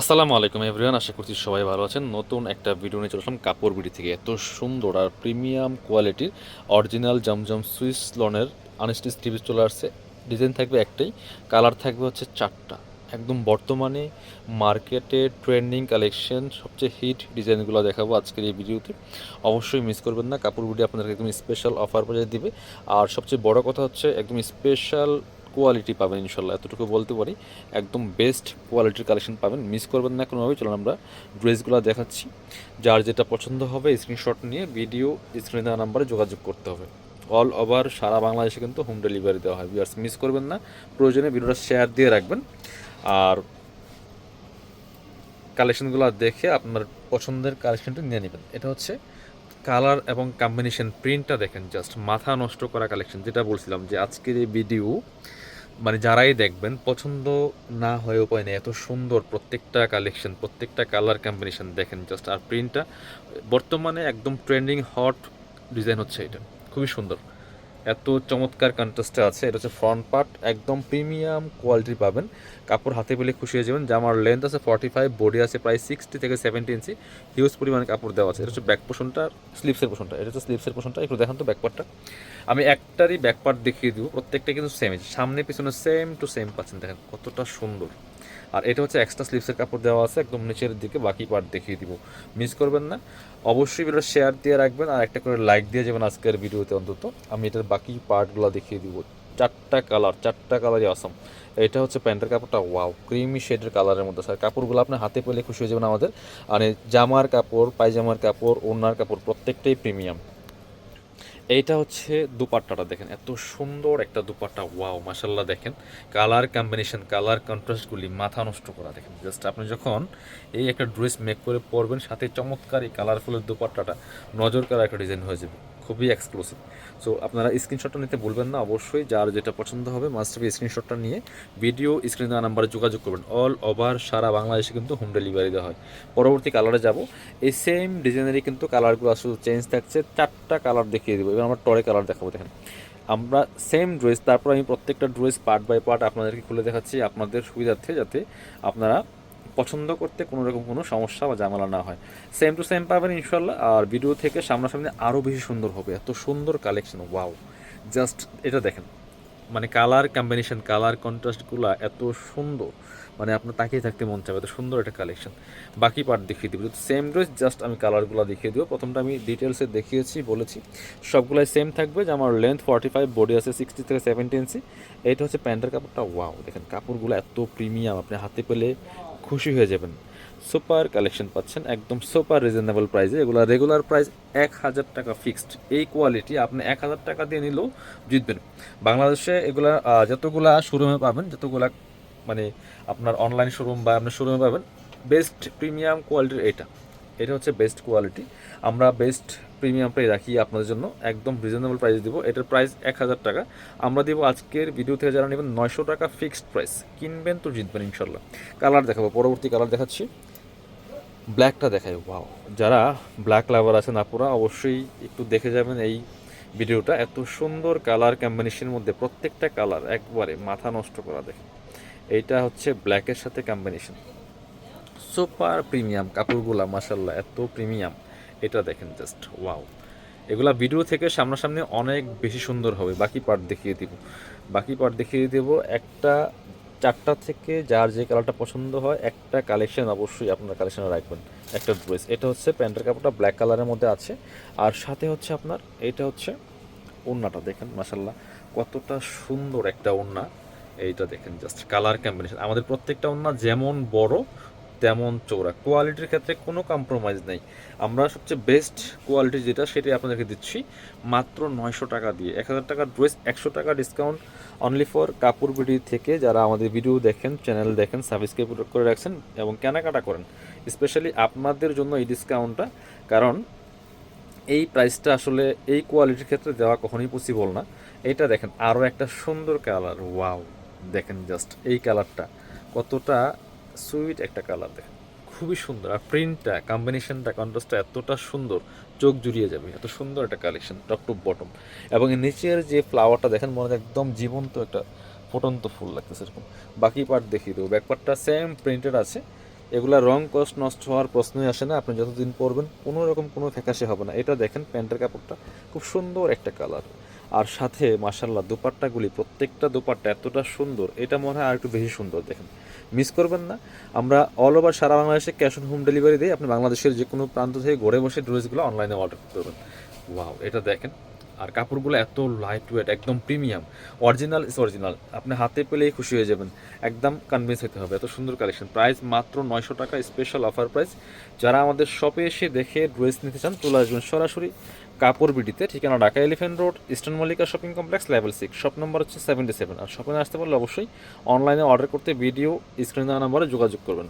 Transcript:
আসসালামু আলাইকুম এভরিওয়ান, আশা করছি সবাই ভালো আছেন। নতুন একটা ভিডিও নিয়ে চলে আসলাম কাপড় বিড়ি থেকে। এত সুন্দর আর প্রিমিয়াম কোয়ালিটির অরিজিনাল জমজম সুইস লনের আনস্টিচ টিভি চলে আসছে। ডিজাইন থাকবে একটাই কালার থাকবে হচ্ছে চারটা। একদম বর্তমানে মার্কেটে ট্রেন্ডিং কালেকশন সবচেয়ে হিট ডিজাইনগুলো দেখাবো আজকের এই ভিডিওতে অবশ্যই মিস করবেন না, কাপড় বিড়ি আপনাদেরকে একদম স্পেশাল অফার বাজারে দিবে। আর সবচেয়ে বড় কথা হচ্ছে, একদম স্পেশাল কোয়ালিটি পাবেন ইনশাল্লাহ এতটুকু বলতে পারি। একদম বেস্ট কোয়ালিটির কালেকশন পাবেন। মিস করবেন না কোনোভাবেই। চলুন আমরা ড্রেসগুলো দেখাচ্ছি। যার যেটা পছন্দ হবে স্ক্রিনশট নিয়ে ভিডিও স্ক্রিনে দেওয়া নাম্বারে যোগাযোগ করতে হবে। অল ওভার সারা বাংলাদেশে কিন্তু হোম ডেলিভারি দেওয়া হয়। ভিউয়ার্স মিস করবেন না। প্রয়োজনে ভিডিওটা শেয়ার দিয়ে রাখবেন। আর কালেকশনগুলো দেখে আপনার পছন্দের কালেকশনটা নিয়ে নেবেন। এটা হচ্ছে কালার এবং কম্বিনেশন প্রিন্টটা দেখেন। জাস্ট মাথা নষ্ট করা কালেকশন যেটা বলছিলাম যে আজকের এই ভিডিও মানে যারাই দেখবেন, পছন্দ না হয়ে উপায় নেই এত সুন্দর প্রত্যেকটা কালেকশন প্রত্যেকটা কালার কম্বিনেশন দেখেন জাস্ট আর প্রিন্টটা বর্তমানে একদম ট্রেন্ডিং হট ডিজাইন হচ্ছে এটা, খুবই সুন্দর। এত চমৎকার কন্ট্রাস্টে আছে। এটা হচ্ছে ফ্রন্ট পার্ট একদম প্রিমিয়াম কোয়ালিটি পাবেন। কাপড় হাতে পেলে খুশি হয়ে যাবেন। জামার লেন্থ আছে ফর্টি ফাইভ বডি আছে প্রায় সিক্সটি থেকে সেভেন্টি ইঞ্চি হিউজ পরিমাণে কাপড় দেওয়া আছে। এটা হচ্ছে ব্যাক পোষণটা স্লিপসের পোষণটা এটা হচ্ছে স্লিপসের পোষণটা একটু দেখান তো ব্যাক পার্টটা আমি একটারই ব্যাক পার্ট দেখিয়ে দিব। প্রত্যেকটা কিন্তু সেম সামনে, পিছনে সেম টু সেম পাচ্ছেন। দেখেন কতটা সুন্দর। আর এটা হচ্ছে এক্সট্রা স্লিপসের কাপড় দেওয়া আছে, একদম নিচের দিকে, বাকি পার্ট দেখিয়ে দিব। মিস করবেন না। অবশ্যই ভিডিও শেয়ার দিয়ে রাখবেন আর একটা করে লাইক দিয়ে যাবেন আজকের ভিডিওতে অন্তত। আমি এটার বাকি পার্টগুলো দেখিয়ে দিব। চারটা কালার চারটা কালারই আসাম এটা হচ্ছে প্যান্টের কাপড়টা ওয়াও ক্রিমি শেডের কালারের মধ্যে। স্যার, কাপড়গুলো আপনি হাতে পেলে খুশি হয়ে যাবেন আমাদের। আর জামার কাপড়, পায়জামার কাপড়, ওড়নার কাপড়, প্রত্যেকটাই প্রিমিয়াম এইটা হচ্ছে দুপাট্টাটা দেখেন, এত সুন্দর একটা দুপাট্টা, ওয়াও মাসাল্লাহ দেখেন। কালার কম্বিনেশন কালার কন্ট্রাস্টগুলি মাথা নষ্ট করা, দেখেন জাস্ট আপনি যখন এই একটা ড্রেস মেক করে পরবেন, সাথে চমৎকার এই কালারফুলের দুপাট্টাটা, নজর করা একটা ডিজাইন হয়ে যাবে। খুবই এক্সক্লুসিভ সো আপনারা স্ক্রিনশটটা নিতে ভুলবেন না, অবশ্যই যার যেটা পছন্দ হবে মাস্ট বি স্ক্রিনশটটা নিয়ে ভিডিও স্ক্রিন দেওয়া নাম্বারে যোগাযোগ করবেন। অল ওভার সারা বাংলাদেশে কিন্তু হোম ডেলিভারি দেওয়া হয়। পরবর্তী কালারে যাব। এই সেম ডিজাইনেরই কিন্তু কালারগুলো আসলে চেঞ্জ থাকছে। চারটা কালার দেখিয়ে দেবো। এবার আমরা টরে কালার দেখাবো, দেখেন। আমরা সেম ড্রেস তারপর আমি প্রত্যেকটা ড্রেস পার্ট বাই পার্ট আপনাদেরকে খুলে দেখাচ্ছি। আপনাদের সুবিধার্থে যাতে আপনারা পছন্দ করতে কোনো রকম কোনো সমস্যা বা ঝামেলা না হয়। সেম টু সেম পাবেন ইনশাল্লাহ আর ভিডিও থেকে সামনাসামনি আরও বেশি সুন্দর হবে। এত সুন্দর কালেকশন ওয়াও জাস্ট এটা দেখেন। মানে কালার কম্বিনেশন কালার কন্ট্রাস্টগুলো এত সুন্দর। মানে আপনার তাকিয়ে থাকতে মন চাবে এত সুন্দর একটা কালেকশন বাকি পার্ট দেখিয়ে দিব। সেম ড্রেস জাস্ট আমি কালারগুলো দেখিয়ে দিব। প্রথমটা আমি ডিটেলসে দেখিয়েছি, বলেছি। সবগুলাই সেম থাকবে। যে আমার লেন্থ ফর্টি ফাইভ বডি আছে সিক্সটি থেকে সেভেন্টি ইঞ্চি এইটা হচ্ছে প্যান্টের কাপড়টা ওয়াও দেখেন, কাপড়গুলো এত প্রিমিয়াম আপনি হাতে পেলে খুশি হয়ে যাবেন। সুপার কালেকশন পাচ্ছেন, একদম সুপার রিজনেবল প্রাইসে। এগুলো রেগুলার প্রাইস এক হাজার টাকা ফিক্সড এই কোয়ালিটি আপনি এক হাজার টাকা দিয়ে নিলেও জিতবেন। বাংলাদেশে এগুলা যতগুলা শোরুমে পাবেন, যতগুলা মানে আপনার অনলাইন শোরুম বা আপনার শোরুমে পাবেন বেস্ট প্রিমিয়াম কোয়ালিটির এটা। এটা হচ্ছে বেস্ট কোয়ালিটি আমরা বেস্ট প্রিমিয়ামটাই রাখি আপনাদের জন্য, একদম রিজনেবল প্রাইস দিব। এটার প্রাইস এক হাজার টাকা। আমরা দিব আজকের ভিডিও থেকে যারা নেবেন নয়শো টাকা ফিক্সড প্রাইস কিনবেন তো জিতবেন ইনশাল্লাহ। কালার দেখাবো, পরবর্তী কালার দেখাচ্ছি। ব্ল্যাকটা দেখাই ওয়াও যারা ব্ল্যাক লাভার আছেন আপুরা, অবশ্যই একটু দেখে যাবেন এই ভিডিওটা এত সুন্দর কালার কম্বিনেশনের মধ্যে প্রত্যেকটা কালার একবারে মাথা নষ্ট করা দেখে এইটা হচ্ছে ব্ল্যাকের সাথে কম্বিনেশন সুপার প্রিমিয়াম কাপড়গুলা মাসাল্লাহ এত প্রিমিয়াম। এটা দেখেন জাস্ট ওয়াও এগুলা ভিডিও থেকে সামনাসামনি অনেক বেশি সুন্দর হবে। বাকি পার্ট দেখিয়ে দিব। বাকি পার্ট দেখিয়ে দেব, একটা, চারটা থেকে যার যে কালারটা পছন্দ হয়, একটা কালেকশন অবশ্যই আপনার কালেকশনে রাখবেন। একটা ড্রেস এটা হচ্ছে প্যান্টের কাপড়টা ব্ল্যাক কালারের মধ্যে আছে। আর সাথে হচ্ছে আপনার, এটা হচ্ছে ওড়নাটা দেখেন মাসাল্লাহ কতটা সুন্দর একটা ওড়না। এইটা দেখেন জাস্ট কালার কম্বিনেশন আমাদের প্রত্যেকটা ওড়না যেমন বড় তেমন চৌড়া কোয়ালিটির ক্ষেত্রে কোনো কম্প্রোমাইজ নেই। আমরা সবচেয়ে বেস্ট কোয়ালিটি যেটা, সেটাই আপনাদেরকে দিচ্ছি। মাত্র নয়শো টাকা দিয়ে। এক হাজার টাকার ড্রেস একশো টাকা ডিসকাউন্ট অনলি ফর কাপড় বিডি থেকে যারা আমাদের ভিডিও দেখেন চ্যানেল দেখেন সাবস্ক্রাইব করে রাখছেন এবং কেনাকাটা করেন। স্পেশালি আপনাদের জন্য এই ডিসকাউন্টটা কারণ এই প্রাইসটা আসলে এই কোয়ালিটির ক্ষেত্রে দেওয়া কখনোই পসিবল না। এটা দেখেন আরও একটা সুন্দর কালার ওয়াও দেখেন জাস্ট এই কালারটা কতটা সুইট একটা কালার দেখেন। খুবই সুন্দর। আর প্রিন্টটা কম্বিনেশনটা কন্ট্রাস্টটা এতটা সুন্দর, চোখ জুড়িয়ে যাবে। এত সুন্দর একটা কালেকশন টপ টু বটম এবং নিচের যে ফ্লাওয়ারটা দেখেন, মনে হয় একদম জীবন্ত একটা, ফুটন্ত ফুল লাগতেছে এরকম। বাকি পার্ট দেখিয়ে দেবো। ব্যাক পার্টটা সেম প্রিন্টেড আছে। এগুলা রং কস্ট নষ্ট হওয়ার প্রশ্নই আসে না। আপনি যতদিন পরবেন কোনো রকম কোনো ফ্যাকাশে হবে না। এটা দেখেন প্যান্টের কাপড়টা খুব সুন্দর একটা কালার আর সাথে মাসাল্লাহ দুপাট্টাগুলি প্রত্যেকটা দুপাট্টা এতটা সুন্দর, এটা মনে হয় আর একটু বেশি সুন্দর, দেখেন। মিস করবেন না। আমরা অল ওভার সারা বাংলাদেশে ক্যাশ অন হোম ডেলিভারি দিই আপনি বাংলাদেশের যে কোনো প্রান্ত থেকে গড়ে বসে ড্রেসগুলো অনলাইনে অর্ডার করতে পারবেন। ওয়াও এটা দেখেন। আর কাপড়গুলো এত লাইট ওয়েট একদম প্রিমিয়াম অরিজিনাল ইস অরিজিনাল আপনি হাতে পেলেই খুশি হয়ে যাবেন। একদম কনভিন্স হতে হবে। এত সুন্দর কালেকশন প্রাইস মাত্র নয়শো টাকা স্পেশাল অফার প্রাইস যারা আমাদের শপে এসে দেখে ড্রেস নিতে চান, চলে আসবেন সরাসরি কাপড় বিডিতে। ঠিকানা Dhaka elephant road eastern Mallika shopping complex level six shop number হচ্ছে সেভেন্টি সেভেন আর শপে আসতে পারলে অবশ্যই অনলাইনে অর্ডার করতে ভিডিও স্ক্রিন দেওয়া নম্বরে যোগাযোগ করবেন।